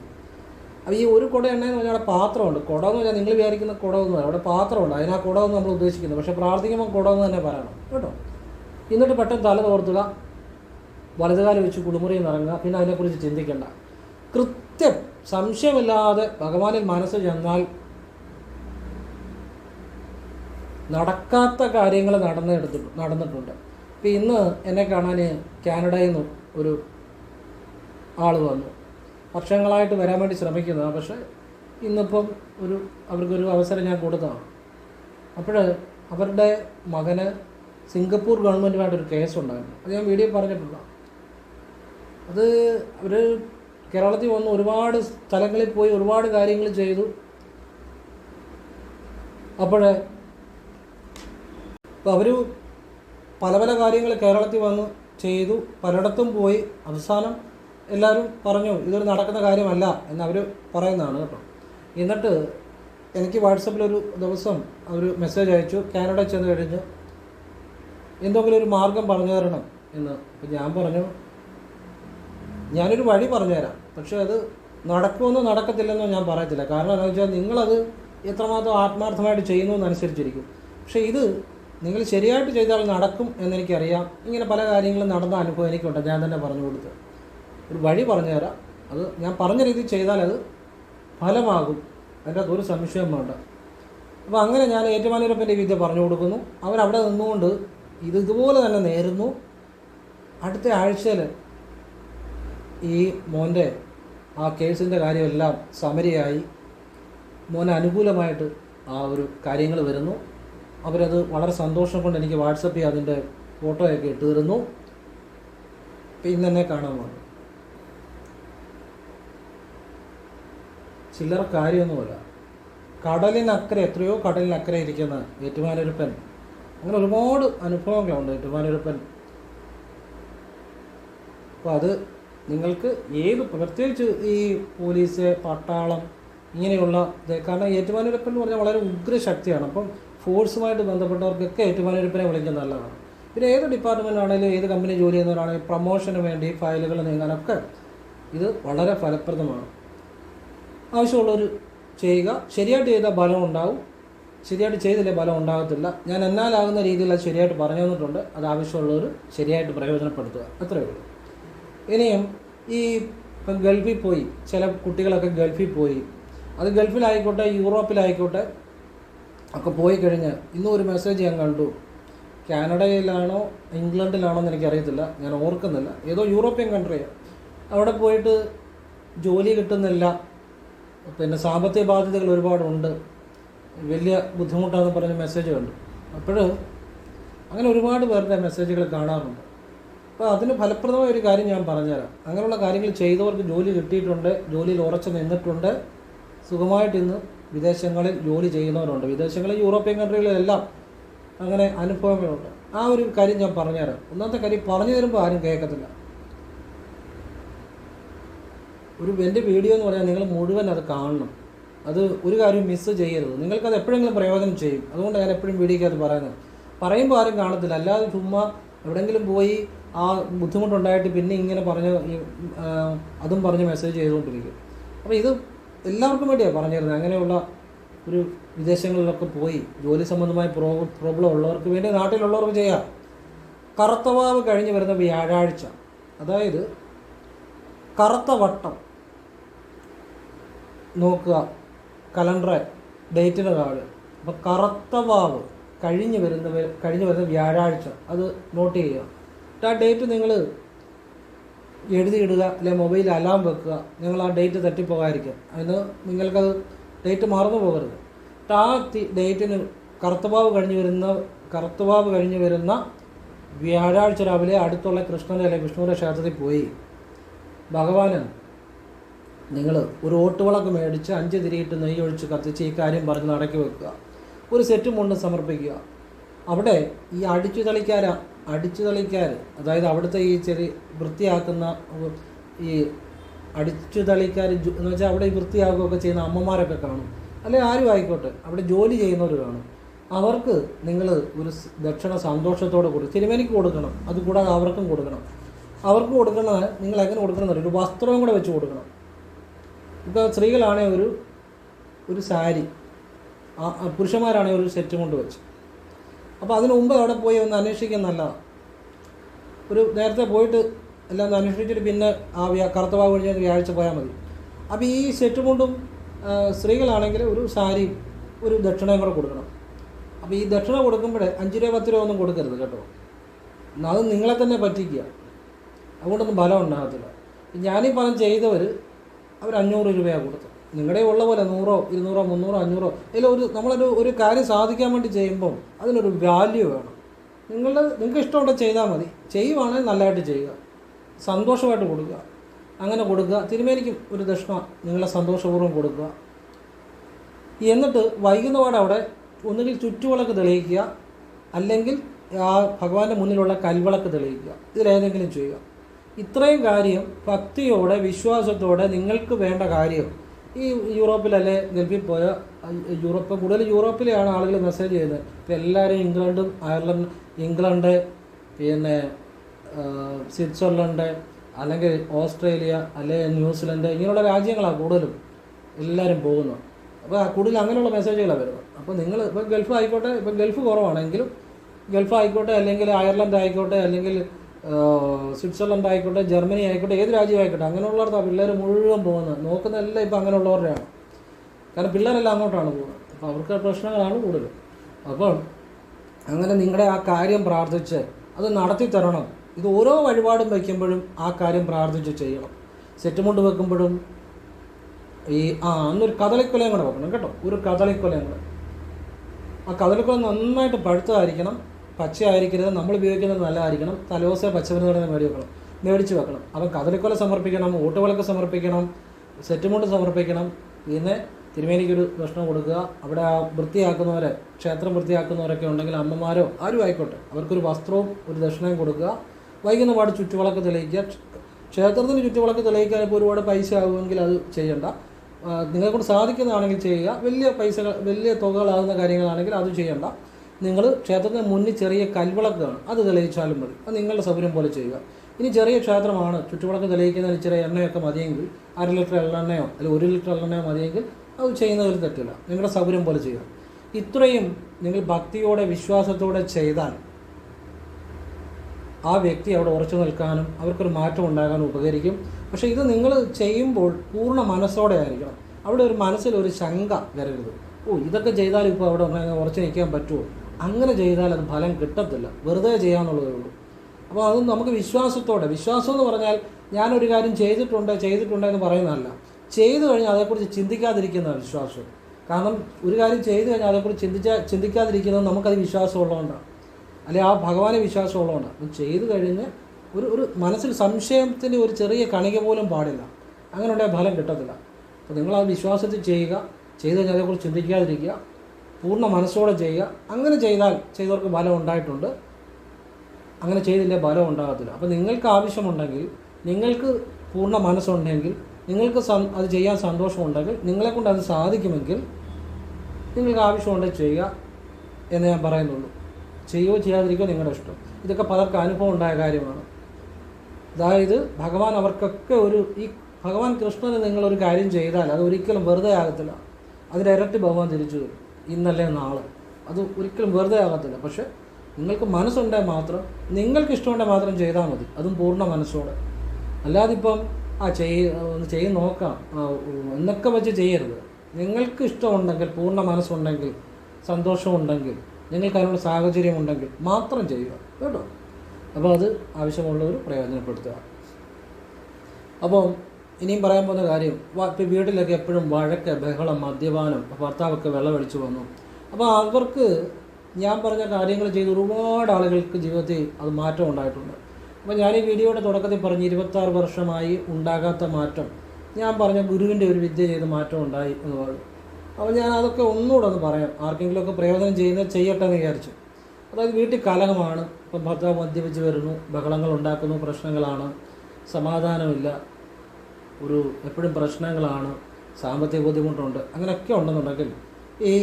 അപ്പോൾ ഈ ഒരു കുട എണ്ണ എന്ന് പറഞ്ഞാൽ അവിടെ പാത്രമുണ്ട്. കുടം എന്ന് പറഞ്ഞാൽ നിങ്ങൾ വിചാരിക്കുന്ന കുടമൊന്നും അവിടെ പാത്രമുണ്ട്. അതിനാ കുടമെന്ന് നമ്മൾ ഉദ്ദേശിക്കുന്നത്. പക്ഷേ പ്രാർത്ഥിക്കുമ്പോൾ കുടമെന്ന് തന്നെ പറയണം. കേട്ടോ? എന്നിട്ട് പെട്ടെന്ന് തല തോർത്തുക. വലതുകാലം വെച്ച് കുളിമുറിയിൽ നിറങ്ങുക പിന്നെ അതിനെക്കുറിച്ച് ചിന്തിക്കേണ്ട. കൃത്യം സംശയമില്ലാതെ ഭഗവാനിൽ മനസ്സ് ചെന്നാൽ നടക്കാത്ത കാര്യങ്ങൾ നടന്നെടുത്തിട്ട് നടന്നിട്ടുണ്ട്. ഇപ്പം ഇന്ന് എന്നെ കാണാൻ കാനഡയിൽ നിന്ന് ഒരു ആൾ വന്നു. വർഷങ്ങളായിട്ട് വരാൻ വേണ്ടി ശ്രമിക്കുന്നതാണ്. പക്ഷേ ഇന്നിപ്പം ഒരു അവർക്കൊരു അവസരം ഞാൻ കൊടുത്തതാണ്. അപ്പോൾ അവരുടെ മകന് സിംഗപ്പൂർ ഗവൺമെന്റുമായിട്ടൊരു കേസ് ഉണ്ടായിരുന്നു അത് ഞാൻ വീഡിയോ പറഞ്ഞിട്ടുണ്ട്. അത് അവർ കേരളത്തിൽ വന്ന് ഒരുപാട് സ്ഥലങ്ങളിൽ പോയി ഒരുപാട് കാര്യങ്ങൾ ചെയ്തു. അപ്പോൾ അവർ പല പല കാര്യങ്ങൾ കേരളത്തിൽ വന്ന് ചെയ്തു. പലയിടത്തും പോയി. അവസാനം എല്ലാവരും പറഞ്ഞു ഇതൊരു നടക്കുന്ന കാര്യമല്ല എന്ന് അവർ പറയുന്നതാണ് കേട്ടോ. എന്നിട്ട് എനിക്ക് വാട്സപ്പിലൊരു ദിവസം അവർ മെസ്സേജ് അയച്ചു കാനഡ ചെന്ന് കഴിഞ്ഞ് എന്തെങ്കിലും ഒരു മാർഗം പറഞ്ഞു തരണം എന്ന്. അപ്പം ഞാൻ പറഞ്ഞു ഞാനൊരു വഴി പറഞ്ഞുതരാം പക്ഷേ അത് നടക്കുമെന്നോ നടക്കത്തില്ലെന്നോ ഞാൻ പറയത്തില്ല. കാരണം എന്താണെന്ന് വെച്ചാൽ നിങ്ങളത് എത്രമാത്രം ആത്മാർത്ഥമായിട്ട് ചെയ്യുന്നു എന്നനുസരിച്ചിരിക്കും പക്ഷേ ഇത് നിങ്ങൾ ശരിയായിട്ട് ചെയ്താൽ നടക്കും എന്നെനിക്കറിയാം. ഇങ്ങനെ പല കാര്യങ്ങളും നടന്ന അനുഭവം എനിക്കുണ്ട്. ഞാൻ തന്നെ പറഞ്ഞു കൊടുത്ത്. ഒരു വഴി പറഞ്ഞു തരാം അത് ഞാൻ പറഞ്ഞ രീതിയിൽ ചെയ്താൽ അത് ഫലമാകും. അതിന്റെ അകത്ത് സംശയം വേണ്ട. അപ്പോൾ അങ്ങനെ ഞാൻ ഏറ്റുമാനൂരപ്പന്റെ വിദ്യ പറഞ്ഞു കൊടുക്കുന്നു. അവരവിടെ നിന്നുകൊണ്ട് ഇത് ഇതുപോലെ തന്നെ നേരുന്നു. അടുത്ത ആഴ്ചയിൽ ഈ മോന്റെ ആ കേസിന്റെ കാര്യമെല്ലാം സമരിയായി. മോന് അനുകൂലമായിട്ട് ആ ഒരു കാര്യങ്ങൾ വരുന്നു. അവരത് വളരെ സന്തോഷം കൊണ്ട് എനിക്ക് വാട്സപ്പിൽ അതിന്റെ ഫോട്ടോയൊക്കെ ഇട്ട് തരുന്നു. പിന്നെ കാണാൻ വന്നു. ചില്ലറ കാര്യമൊന്നുമല്ല. കടലിനക്കരെ എത്രയോ കടലിനക്കരെ ഇരിക്കുന്ന ഏറ്റുമാനൊരുപ്പൻ. അങ്ങനെ ഒരുപാട് അനുഭവങ്ങളുണ്ട് ഏറ്റുമാനൊരുപ്പൻ. അപ്പോൾ അത് നിങ്ങൾക്ക് ഏത് പ്രത്യേകിച്ച് ഈ പോലീസ് പട്ടാളം ഇങ്ങനെയുള്ള കാരണം ഏറ്റുമാനൊരുപ്പൻ എന്ന് പറഞ്ഞാൽ വളരെ ഉഗ്രശക്തിയാണ്. അപ്പം ഫോഴ്സുമായിട്ട് ബന്ധപ്പെട്ടവർക്കൊക്കെ ഏറ്റുമാനൊരുപ്പനെ വിളിക്കുന്നത് നല്ലതാണ്. പിന്നെ ഏത് ഡിപ്പാർട്ട്മെന്റ് ആണെങ്കിലും ഏത് കമ്പനി ജോലി ചെയ്യുന്നവരാണെങ്കിലും പ്രൊമോഷന് വേണ്ടി ഫയലുകൾ നീങ്ങാനൊക്കെ ഇത് വളരെ ഫലപ്രദമാണ്. ആവശ്യമുള്ളവർ ചെയ്യുക. ശരിയായിട്ട് ചെയ്താൽ ഫലം ഉണ്ടാവും ശരിയായിട്ട് ചെയ്തില്ലേ ഫലം ഉണ്ടാകത്തില്ല ഞാൻ എന്നാലാകുന്ന രീതിയിൽ അത് ശരിയായിട്ട് പറഞ്ഞു തന്നിട്ടുണ്ട്. അത് ആവശ്യമുള്ളവർ ശരിയായിട്ട് പ്രയോജനപ്പെടുത്തുക. അത്രയേ ഉള്ളൂ. ഇനിയും ഈ ഇപ്പം ഗൾഫിൽ പോയി ചില കുട്ടികളൊക്കെ ഗൾഫിൽ പോയി. അത് ഗൾഫിലായിക്കോട്ടെ യൂറോപ്പിലായിക്കോട്ടെ ഒക്കെ പോയി കഴിഞ്ഞ് ഇന്നും ഒരു മെസ്സേജ് ഞാൻ കണ്ടു. കാനഡയിലാണോ ഇംഗ്ലണ്ടിലാണോ എന്ന് എനിക്കറിയത്തില്ല. ഞാൻ ഓർക്കുന്നില്ല. ഏതോ യൂറോപ്യൻ കൺട്രിയാണ് അവിടെ പോയിട്ട് ജോലി കിട്ടുന്നില്ല. പിന്നെ സാമ്പത്തിക ബാധ്യതകൾ ഒരുപാടുണ്ട്. വലിയ ബുദ്ധിമുട്ടാണെന്ന് പറഞ്ഞ മെസ്സേജ് കണ്ടു. അപ്പോൾ അങ്ങനെ ഒരുപാട് പേരുടെ മെസ്സേജുകൾ കാണാറുണ്ട്. അപ്പോൾ അതിന് ഫലപ്രദമായ ഒരു കാര്യം ഞാൻ പറഞ്ഞുതരാം. അങ്ങനെയുള്ള കാര്യങ്ങൾ ചെയ്തവർക്ക് ജോലി കിട്ടിയിട്ടുണ്ട് ജോലിയിൽ ഉറച്ചു നിന്നിട്ടുണ്ട്. സുഖമായിട്ട് ഇന്ന് വിദേശങ്ങളിൽ ജോലി ചെയ്യുന്നവരുണ്ട്. വിദേശങ്ങളിൽ യൂറോപ്യൻ കൺട്രികളിലെല്ലാം അങ്ങനെ അനുഭവങ്ങളുണ്ട്. ആ ഒരു കാര്യം ഞാൻ പറഞ്ഞുതരാം. ഒന്നാമത്തെ കാര്യം പറഞ്ഞു തരുമ്പോൾ ആരും കേൾക്കത്തില്ല. ഒരു എന്റെ വീഡിയോ എന്ന് പറയാൻ നിങ്ങൾ മുഴുവൻ അത് കാണണം. അത് ഒരു കാര്യം മിസ്സ് ചെയ്യരുത്. നിങ്ങൾക്കത് എപ്പോഴെങ്കിലും പ്രയോജനം ചെയ്യും. അതുകൊണ്ട് ഞാൻ എപ്പോഴും വീഡിയോക്കകത്ത് പറയുന്നത്. പറയുമ്പോൾ ആരും കാണത്തില്ല. അല്ലാതെ ചുമ്മാ എവിടെയെങ്കിലും പോയി ആ ബുദ്ധിമുട്ടുണ്ടായിട്ട് പിന്നെ ഇങ്ങനെ പറഞ്ഞ് അതും പറഞ്ഞ് മെസ്സേജ് ചെയ്തുകൊണ്ടിരിക്കും. അപ്പോൾ ഇത് എല്ലാവർക്കും വേണ്ടിയാണ് പറഞ്ഞിരുന്നത്. അങ്ങനെയുള്ള ഒരു വിദേശങ്ങളിലൊക്കെ പോയി ജോലി സംബന്ധമായ പ്രോ പ്രോബ്ലം ഉള്ളവർക്ക് വേണ്ടി നാട്ടിലുള്ളവർക്ക് ചെയ്യാം. കറുത്തവാവ് കഴിഞ്ഞ് വരുന്ന വ്യാഴാഴ്ച. അതായത് കറുത്ത വട്ടം. നോക്കുക. കലണ്ടർ ഡേറ്റിന്റെ താഴെ അപ്പോൾ കറുത്ത വാവ് കഴിഞ്ഞ് വരുന്ന കഴിഞ്ഞ് വരുന്ന വ്യാഴാഴ്ച അത് നോട്ട് ചെയ്യുക. എന്നിട്ട് ആ ഡേറ്റ് നിങ്ങൾ എഴുതിയിടുക അല്ലെ മൊബൈൽ അലാം വെക്കുക. നിങ്ങൾ ആ ഡേറ്റ് തട്ടിപ്പോകാതിരിക്കുക. അതിന് നിങ്ങൾക്കത് ഡേറ്റ് മറന്നു പോകരുത്. ആ ഡേറ്റിന് കറുത്തവാവ് കഴിഞ്ഞ് വരുന്ന കറുത്തവാവ് കഴിഞ്ഞ് വരുന്ന വ്യാഴാഴ്ച രാവിലെ അടുത്തുള്ള കൃഷ്ണന്റെ അല്ലെങ്കിൽ വിഷ്ണുവിന്റെ ക്ഷേത്രത്തിൽ പോയി. ഭഗവാന് നിങ്ങൾ ഒരു ഓട്ടുവിളക്ക് മേടിച്ച് അഞ്ച് തിരിയിട്ട് നെയ്യ് ഒഴിച്ച് കത്തിച്ച് ഈ കാര്യം പറഞ്ഞ് നടക്കി വെക്കുക. ഒരു സെറ്റ് മുണ്ട് സമർപ്പിക്കുക. അവിടെ ഈ അടിച്ചു തളിക്കാര അടിച്ചു തളിക്കാർ അതായത് അവിടുത്തെ ഈ ചെറിയ വൃത്തിയാക്കുന്ന ഈ അടിച്ചു തളിക്കാർ എന്ന് വെച്ചാൽ അവിടെ വൃത്തിയാക്കുകയൊക്കെ ചെയ്യുന്ന അമ്മമാരൊക്കെ കാണും. അല്ലെങ്കിൽ ആരും ആയിക്കോട്ടെ അവിടെ ജോലി ചെയ്യുന്നവർ കാണും. അവർക്ക് നിങ്ങൾ ഒരു ദക്ഷിണ സന്തോഷത്തോടെ കൊടുക്കും തിരുമേനിക്ക് കൊടുക്കണം അതുകൂടാതെ അവർക്കും കൊടുക്കണം. അവർക്ക് കൊടുക്കുന്നത് നിങ്ങൾ എങ്ങനെ കൊടുക്കണം? ഒരു വസ്ത്രവും കൂടെ വെച്ച് കൊടുക്കണം. ഇപ്പോൾ സ്ത്രീകളാണെങ്കിൽ ഒരു ഒരു സാരി. പുരുഷന്മാരാണെങ്കിൽ ഒരു സെറ്റ് കൊണ്ട് വെച്ച്. അപ്പോൾ അതിന് മുമ്പ് അവിടെ പോയി ഒന്ന് അന്വേഷിക്കാൻ നല്ലതാണ് ഒരു നേരത്തെ പോയിട്ട് എല്ലാം അന്വേഷിച്ചിട്ട് പിന്നെ ആ കറുത്ത വാവ് കഴിഞ്ഞ വ്യാഴ്ച പോയാൽ മതി. അപ്പോൾ ഈ സെറ്റ് കൊണ്ടും സ്ത്രീകളാണെങ്കിൽ ഒരു സാരിയും ഒരു ദക്ഷിണയും കൂടെ കൊടുക്കണം. അപ്പോൾ ഈ ദക്ഷിണ കൊടുക്കുമ്പോൾ അഞ്ച് രൂപ പത്ത് രൂപ ഒന്നും കൊടുക്കരുത് കേട്ടോ. എന്നാൽ അത് നിങ്ങളെ തന്നെ പറ്റിക്കുക. അതുകൊണ്ടൊന്നും ഫലം ഉണ്ടാകത്തില്ല. ഞാനീ പണം ചെയ്തവർ അവർ അഞ്ഞൂറ് രൂപയാണ് കൊടുത്തത്. നിങ്ങളുടെ ഉള്ള പോലെ നൂറോ ഇരുന്നൂറോ മുന്നൂറോ അഞ്ഞൂറോ ഇതിൽ ഒരു നമ്മളൊരു ഒരു കാര്യം സാധിക്കാൻ വേണ്ടി ചെയ്യുമ്പം അതിനൊരു വാല്യൂ വേണം. നിങ്ങളുടെ നിങ്ങൾക്ക് ഇഷ്ടമുണ്ടോ ചെയ്താൽ മതി. ചെയ്യുവാണെങ്കിൽ നല്ലതായിട്ട് ചെയ്യുക. സന്തോഷമായിട്ട് കൊടുക്കുക. അങ്ങനെ കൊടുക്കുക. തിരുമേനിക്കും ഒരു ദക്ഷിണ നിങ്ങളെ സന്തോഷപൂർവം കൊടുക്കുക. എന്നിട്ട് വൈകുന്നപാട് അവിടെ ഒന്നുകിൽ ചുറ്റുവിളക്ക് തെളിയിക്കുക. അല്ലെങ്കിൽ ആ ഭഗവാന്റെ മുന്നിലുള്ള കൽവിളക്ക് തെളിയിക്കുക. ഇതിലേതെങ്കിലും ചെയ്യുക. ഇത്രയും കാര്യം ഭക്തിയോടെ വിശ്വാസത്തോടെ നിങ്ങൾക്ക് വേണ്ട കാര്യം. ഈ യൂറോപ്പിലല്ലേ ഗൾഫിൽ പോയ യൂറോപ്പ് കൂടുതൽ യൂറോപ്പിലെയാണ് ആളുകൾ മെസ്സേജ് ചെയ്യുന്നത്. ഇപ്പം എല്ലാവരും ഇംഗ്ലണ്ടും അയർലൻഡ് ഇംഗ്ലണ്ട് പിന്നെ സ്വിറ്റ്സർലൻഡ് അല്ലെങ്കിൽ ഓസ്ട്രേലിയ അല്ലെങ്കിൽ ന്യൂസിലൻഡ് ഇങ്ങനെയുള്ള രാജ്യങ്ങളാണ് കൂടുതലും എല്ലാവരും പോകുന്നത്. അപ്പോൾ കൂടുതൽ അങ്ങനെയുള്ള മെസ്സേജുകളാണ് വരുന്നത്. അപ്പോൾ നിങ്ങൾ ഇപ്പോൾ ഗൾഫ് ആയിക്കോട്ടെ ഇപ്പോൾ ഗൾഫ് കുറവാണെങ്കിലും ഗൾഫ് ആയിക്കോട്ടെ അല്ലെങ്കിൽ അയർലൻഡ് ആയിക്കോട്ടെ അല്ലെങ്കിൽ സ്വിറ്റ്സർലൻഡ് ആയിക്കോട്ടെ ജർമ്മനി ആയിക്കോട്ടെ ഏത് രാജ്യമായിക്കോട്ടെ അങ്ങനെയുള്ളവർക്ക് പിള്ളേർ മുഴുവൻ പോകുന്നത്. നോക്കുന്നതെല്ലാം ഇപ്പോൾ അങ്ങനെയുള്ളവരുടെയാണ്. കാരണം പിള്ളേരെല്ലാം അങ്ങോട്ടാണ് പോകുന്നത്. അപ്പോൾ അവർക്ക് പ്രശ്നങ്ങളാണ് കൂടുതൽ അപ്പോൾ അങ്ങനെ നിങ്ങളുടെ ആ കാര്യം പ്രാർത്ഥിച്ച് അത് നടത്തി തരണം. ഇത് ഓരോ വഴിപാടും വയ്ക്കുമ്പോഴും ആ കാര്യം പ്രാർത്ഥിച്ച് ചെയ്യണം. സെറ്റുമുണ്ട് വെക്കുമ്പോഴും ഈ ആ അന്നൊരു കദളിക്കൊലയും കൂടെ വെക്കണം കേട്ടോ. ഒരു കദളിക്കൊലയും കൂടെ. ആ കദളിക്കൊല നന്നായിട്ട് പഴുത്തതായിരിക്കണം. പച്ചയായിരിക്കരുത്. നമ്മൾ ഉപയോഗിക്കുന്നത് നല്ലതായിരിക്കണം. തലോസ പച്ചമരുന്ന് പറയുന്നത് മേടി വെക്കണം മേടിച്ച് വെക്കണം. അപ്പം കദളിക്കൊല സമർപ്പിക്കണം ഊട്ടുവിളക്ക് സമർപ്പിക്കണം സെറ്റുമുണ്ട് സമർപ്പിക്കണം. പിന്നെ തിരുമേനിക്കൊരു ഭക്ഷണം കൊടുക്കുക. അവിടെ ആ വൃത്തിയാക്കുന്നവരെ ക്ഷേത്രം വൃത്തിയാക്കുന്നവരൊക്കെ ഉണ്ടെങ്കിൽ അമ്മമാരോ ആരും ആയിക്കോട്ടെ. അവർക്കൊരു വസ്ത്രവും ഒരു ദക്ഷിണയും കൊടുക്കുക. വൈകുന്ന പാട് ചുറ്റുവിളക്ക് തെളിയിക്കുക. ക്ഷേത്രത്തിന് ചുറ്റുവിളക്ക് തെളിയിക്കാൻ ഇപ്പോൾ ഒരുപാട് പൈസ ആകുമെങ്കിൽ അത് ചെയ്യണ്ട. നിങ്ങളെക്കൊണ്ട് നിങ്ങളെ കൊണ്ട് സാധിക്കുന്നതാണെങ്കിൽ ചെയ്യുക. വലിയ പൈസകൾ വലിയ തുകകളാകുന്ന കാര്യങ്ങളാണെങ്കിൽ അത് ചെയ്യണ്ട. നിങ്ങൾ ക്ഷേത്രത്തിന് മുന്നിൽ ചെറിയ കൽവിളക്ക് കാണും അത് തെളിയിച്ചാലും മതി. അത് നിങ്ങളുടെ സൗകര്യം പോലെ ചെയ്യുക. ഇനി ചെറിയ ക്ഷേത്രമാണ്. ചുറ്റുവിളക്ക് തെളിയിക്കുന്നതിന് ചെറിയ എണ്ണയൊക്കെ മതിയെങ്കിൽ അര ലിറ്റർ എള്ളെണ്ണയോ അല്ലെങ്കിൽ ഒരു ലിറ്റർ എള്ളെണ്ണയോ മതിയെങ്കിൽ അത് ചെയ്യുന്നതിൽ തെറ്റില്ല. നിങ്ങളുടെ സൗകര്യം പോലെ ചെയ്യുക. ഇത്രയും നിങ്ങൾ ഭക്തിയോടെ വിശ്വാസത്തോടെ ചെയ്താൽ ആ വ്യക്തി അവിടെ ഉറച്ചു നിൽക്കാനും അവർക്കൊരു മാറ്റം ഉണ്ടാകാനും ഉപകരിക്കും. പക്ഷേ ഇത് നിങ്ങൾ ചെയ്യുമ്പോൾ പൂർണ മനസ്സോടെ ആയിരിക്കണം. അവിടെ ഒരു മനസ്സിൽ ഒരു ശങ്ക വരരുത്. ഓ ഇതൊക്കെ ചെയ്താൽ ഇപ്പോൾ അവിടെ ഉറച്ചു നിൽക്കാൻ പറ്റുമോ? അങ്ങനെ ചെയ്താൽ അത് ഫലം കിട്ടത്തില്ല. വെറുതെ ചെയ്യാന്നുള്ളതേ ഉള്ളൂ. അപ്പോൾ അത് നമുക്ക് വിശ്വാസത്തോടെ വിശ്വാസം എന്ന് പറഞ്ഞാൽ ഞാനൊരു കാര്യം ചെയ്തിട്ടുണ്ട് ചെയ്തിട്ടുണ്ട് എന്ന് പറയുന്നതല്ല. ചെയ്തു കഴിഞ്ഞാൽ അതേക്കുറിച്ച് ചിന്തിക്കാതിരിക്കുന്ന വിശ്വാസം. കാരണം ഒരു കാര്യം ചെയ്തു കഴിഞ്ഞാൽ അതേക്കുറിച്ച് ചിന്തിച്ച ചിന്തിക്കാതിരിക്കുന്നത് നമുക്കത് വിശ്വാസമുള്ളതുകൊണ്ടാണ്. അല്ലെ ആ ഭഗവാനെ വിശ്വാസമുള്ളതുകൊണ്ടാണ്. അത് ചെയ്തു കഴിഞ്ഞ് ഒരു ഒരു മനസ്സിൽ സംശയത്തിന്റെ ഒരു ചെറിയ കണിക പോലും പാടില്ല. അങ്ങനെ ഉണ്ടെങ്കിൽ ഫലം കിട്ടത്തില്ല. അപ്പോൾ നിങ്ങൾ ആ വിശ്വാസത്തിൽ ചെയ്യുക. ചെയ്ത് കഴിഞ്ഞാൽ അതേക്കുറിച്ച് ചിന്തിക്കാതിരിക്കുക. പൂർണ മനസ്സോടെ ചെയ്യുക. അങ്ങനെ ചെയ്താൽ ചെയ്തവർക്ക് ഫലം ഉണ്ടായിട്ടുണ്ട്. അങ്ങനെ ചെയ്തില്ല ഫലം ഉണ്ടാകത്തില്ല. അപ്പോൾ നിങ്ങൾക്ക് ആവശ്യമുണ്ടെങ്കിൽ നിങ്ങൾക്ക് പൂർണ മനസ്സുണ്ടെങ്കിൽ നിങ്ങൾക്ക് അത് ചെയ്യാൻ സന്തോഷമുണ്ടെങ്കിൽ നിങ്ങളെക്കൊണ്ട് അത് സാധിക്കുമെങ്കിൽ നിങ്ങൾക്ക് ആവശ്യമുണ്ടെങ്കിൽ ചെയ്യുക എന്ന് ഞാൻ പറയുന്നുള്ളൂ. ചെയ്യുകയോ ചെയ്യാതിരിക്കുകയോ നിങ്ങളുടെ ഇഷ്ടം. ഇതൊക്കെ പലർക്കും അനുഭവം ഉണ്ടായ കാര്യമാണ്. അതായത് ഭഗവാൻ അവർക്കൊക്കെ ഒരു ഈ ഭഗവാൻ കൃഷ്ണന് നിങ്ങളൊരു കാര്യം ചെയ്താൽ അത് ഒരിക്കലും വെറുതെ ആകത്തില്ല. അതിന്റെ ഇരട്ടി ഭഗവാൻ തിരിച്ചു തരും. ഇന്നല്ലേ നാളെ. അത് ഒരിക്കലും വെറുതെ ആകത്തില്ല പക്ഷെ നിങ്ങൾക്ക് മനസ്സുണ്ടെങ്കിൽ മാത്രം നിങ്ങൾക്ക് ഇഷ്ടമുണ്ടെങ്കിൽ മാത്രം ചെയ്താൽ മതി. അതും പൂർണ മനസ്സോടെ. അല്ലാതെ ഇപ്പം ആ ചെയ് ഒന്ന് ചെയ്ത് നോക്കാം. എന്നൊക്കെ വെച്ച് ചെയ്യരുത്. നിങ്ങൾക്ക് ഇഷ്ടമുണ്ടെങ്കിൽ പൂർണ മനസ്സുണ്ടെങ്കിൽ സന്തോഷമുണ്ടെങ്കിൽ നിങ്ങൾക്ക് അതിനുള്ള സാഹചര്യം ഉണ്ടെങ്കിൽ മാത്രം ചെയ്യുക. കേട്ടോ? അപ്പോൾ അത് ആവശ്യമുള്ളവർ പ്രയോജനപ്പെടുത്തുക. അപ്പോൾ ഇനിയും പറയാൻ പോകുന്ന കാര്യം വീട്ടിലൊക്കെ എപ്പോഴും വഴക്ക് ബഹളം മദ്യപാനം ഭർത്താവൊക്കെ വെള്ളമടിച്ചു വന്നു. അപ്പോൾ അവർക്ക് ഞാൻ പറഞ്ഞ കാര്യങ്ങൾ ചെയ്ത് ഒരുപാട് ആളുകൾക്ക് ജീവിതത്തിൽ അത് മാറ്റം ഉണ്ടായിട്ടുണ്ട്. അപ്പോൾ ഞാൻ ഈ വീഡിയോയുടെ തുടക്കത്തിൽ പറഞ്ഞ് ഇരുപത്താറ് വർഷമായി ഉണ്ടാകാത്ത മാറ്റം ഞാൻ പറഞ്ഞ ഗുരുവിന്റെ ഒരു വിദ്യ ചെയ്ത് മാറ്റം ഉണ്ടായി എന്ന് പറഞ്ഞു. അപ്പോൾ ഞാൻ അതൊക്കെ ഒന്നുകൂടെ ഒന്ന് പറയാം ആർക്കെങ്കിലുമൊക്കെ പ്രയോജനം ചെയ്യുന്നത് ചെയ്യട്ടെ എന്ന് വിചാരിച്ചു. അതായത് വീട്ടിൽ കലഹമാണ് ഇപ്പം ഭർത്താവ് മദ്യപിച്ച് വരുന്നു ബഹളങ്ങൾ ഉണ്ടാക്കുന്നു പ്രശ്നങ്ങളാണ് സമാധാനമില്ല ഒരു എപ്പോഴും പ്രശ്നങ്ങളാണ് സാമ്പത്തിക ബുദ്ധിമുട്ടുണ്ട് അങ്ങനെയൊക്കെ ഉണ്ടെന്നുണ്ടെങ്കിൽ ഈ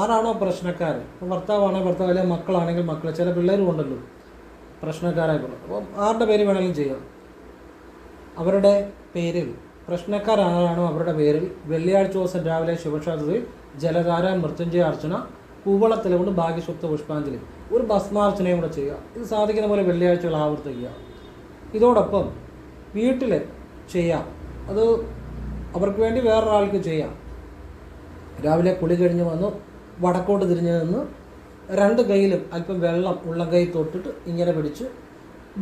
ആരാണോ പ്രശ്നക്കാരൻ? ഇപ്പോൾ ഭർത്താവാണെങ്കിൽ ഭർത്താവ് അല്ലെങ്കിൽ മക്കളാണെങ്കിൽ മക്കൾ ചില പിള്ളേരും ഉണ്ടല്ലോ പ്രശ്നക്കാരായിട്ടുള്ളത് അപ്പം ആരുടെ പേര് വേണമെങ്കിലും ചെയ്യാം. അവരുടെ പേരിൽ പ്രശ്നക്കാരാണോ അവരുടെ പേരിൽ വെള്ളിയാഴ്ച ദിവസം രാവിലെ ശിവക്ഷേത്രത്തിൽ ജലധാര മൃത്യുഞ്ജയ അർച്ചന കൂവളത്തിൽ കൊണ്ട് ഭാഗ്യസ്വത്വ പുഷ്പാഞ്ജലി. ഒരു ഭസ്മാർച്ചനയും കൂടെ ചെയ്യുക. ഇത് സാധിക്കുന്ന പോലെ വെള്ളിയാഴ്ചകൾ ആവർത്തിക്കുക ഇതോടൊപ്പം വീട്ടിൽ ചെയ്യാം. അത് അവർക്ക് വേണ്ടി വേറൊരാൾക്ക് ചെയ്യാം. രാവിലെ കുളി കഴിഞ്ഞ് വന്ന് വടക്കോട്ട് തിരിഞ്ഞ് നിന്ന് രണ്ട് കൈയിലും അല്പം വെള്ളം ഉള്ള കൈ തൊട്ടിട്ട് ഇങ്ങനെ പിടിച്ച്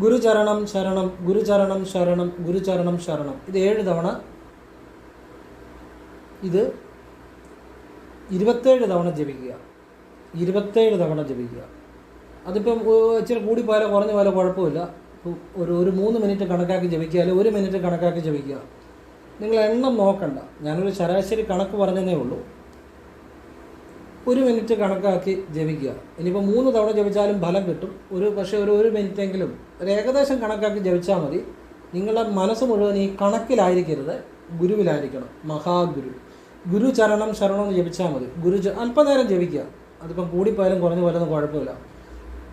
ഗുരുചരണം ശരണം ഗുരുചരണം ശരണം ഗുരുചരണം ശരണം. ഇത് ഏഴ് തവണ ഇത് ഇരുപത്തേഴ് തവണ ജപിക്കുക. ഇരുപത്തേഴ് തവണ ജപിക്കുക. അതിപ്പം ഇച്ചിരി കൂടി പോയാലോ കുറഞ്ഞ പോയാലോ കുഴപ്പമില്ല. ഒരു ഒരു മൂന്ന് മിനിറ്റ് കണക്കാക്കി ജപിക്കുക അല്ലെങ്കിൽ ഒരു മിനിറ്റ് കണക്കാക്കി ജപിക്കുക. നിങ്ങൾ എണ്ണം നോക്കണ്ട. ഞാനൊരു ശരാശരി കണക്ക് പറഞ്ഞതേ ഉള്ളൂ. ഒരു മിനിറ്റ് കണക്കാക്കി ജപിക്കുക. ഇനിയിപ്പോൾ മൂന്ന് തവണ ജപിച്ചാലും ഫലം കിട്ടും. ഒരു പക്ഷേ ഒരു ഒരു മിനിറ്റെങ്കിലും ഒരു ഏകദേശം കണക്കാക്കി ജപിച്ചാൽ മതി. നിങ്ങളുടെ മനസ്സ് മുഴുവൻ ഈ കണക്കിലായിരിക്കരുത്. ഗുരുവിലായിരിക്കണം. മഹാഗുരു. ഗുരു ചരണം ശരണം എന്ന് ജപിച്ചാൽ മതി. ഗുരു അല്പനേരം ജപിക്കുക. അതിപ്പം കൂടിപ്പോയാലും കുറഞ്ഞു പോയാലൊന്നും കുഴപ്പമില്ല.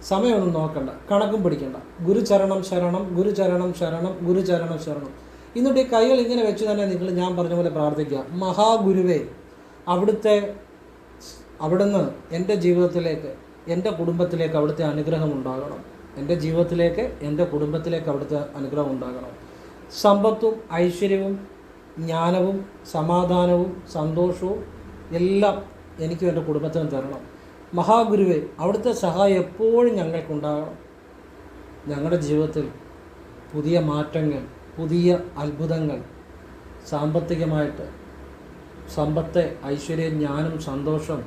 സമയമൊന്നും നോക്കണ്ട. കണക്കും പിടിക്കണ്ട. ഗുരുചരണം ശരണം ഗുരുചരണം ശരണം ഗുരുചരണം ശരണം. എന്നിട്ട് ഈ കൈകൾ ഇങ്ങനെ വെച്ച് തന്നെ നിങ്ങൾ ഞാൻ പറഞ്ഞ പോലെ പ്രാർത്ഥിക്കുക. മഹാഗുരുവേ അവിടുത്തെ അവിടുന്ന് എന്റെ ജീവിതത്തിലേക്ക് എന്റെ കുടുംബത്തിലേക്ക് അവിടുത്തെ അനുഗ്രഹം ഉണ്ടാകണം. എന്റെ ജീവിതത്തിലേക്ക് എന്റെ കുടുംബത്തിലേക്ക് അവിടുത്തെ അനുഗ്രഹം ഉണ്ടാകണം. സമ്പത്തും ഐശ്വര്യവും ജ്ഞാനവും സമാധാനവും സന്തോഷവും എല്ലാം എനിക്കും എന്റെ കുടുംബത്തിനും തരണം. മഹാഗുരുവെ അവിടുത്തെ സഹായം എപ്പോഴും ഞങ്ങൾക്കുണ്ടാകണം. ഞങ്ങളുടെ ജീവിതത്തിൽ പുതിയ മാറ്റങ്ങൾ പുതിയ അത്ഭുതങ്ങൾ സാമ്പത്തികമായിട്ട് സമ്പത്ത് ഐശ്വര്യം ജ്ഞാനം സന്തോഷം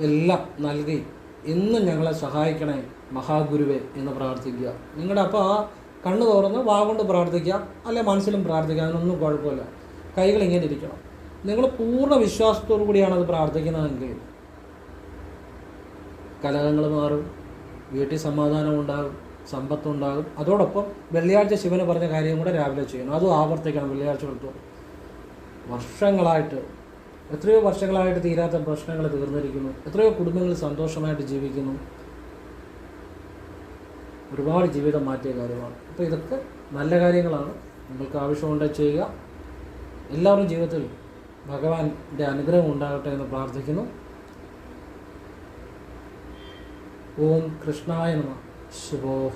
എല്ലാം നൽകി ഇന്നും ഞങ്ങളെ സഹായിക്കണേ മഹാഗുരുവെ എന്ന് പ്രാർത്ഥിക്കുക. നിങ്ങളുടെ അപ്പോൾ ആ കണ്ണ് തുറന്ന് വാ കൊണ്ട് പ്രാർത്ഥിക്കുക അല്ലെ മനസ്സിലും പ്രാർത്ഥിക്കുക അതിനൊന്നും കുഴപ്പമില്ല. കൈകൾ ഇങ്ങനെ ഇരിക്കണം. നിങ്ങൾ പൂർണ വിശ്വാസത്തോടു കൂടിയാണ് അത് പ്രാർത്ഥിക്കുന്നതെങ്കിൽ കലഹങ്ങൾ മാറും വീട്ടിൽ സമാധാനം ഉണ്ടാകും സമ്പത്തുണ്ടാകും. അതോടൊപ്പം വെള്ളിയാഴ്ച ശിവന് പറഞ്ഞ കാര്യം കൂടെ രാവിലെ ചെയ്യണം അതും ആവർത്തിക്കണം. വെള്ളിയാഴ്ച കൊടുത്തോളം വർഷങ്ങളായിട്ട് എത്രയോ വർഷങ്ങളായിട്ട് തീരാത്ത പ്രശ്നങ്ങൾ തീർന്നിരിക്കുന്നു. എത്രയോ കുടുംബങ്ങൾ സന്തോഷമായിട്ട് ജീവിക്കുന്നു. ഒരുപാട് ജീവിതം മാറ്റിയ കാര്യമാണ്. അപ്പോൾ ഇതൊക്കെ നല്ല കാര്യങ്ങളാണ്. നിങ്ങൾക്ക് ആവശ്യമുണ്ടെങ്കിൽ ചെയ്യുക. എല്ലാവരും ജീവിതത്തിൽ ഭഗവാന്റെ അനുഗ്രഹം ഉണ്ടാകട്ടെ എന്ന് പ്രാർത്ഥിക്കുന്നു. ഓം കൃഷ്ണായ നമ. 细胞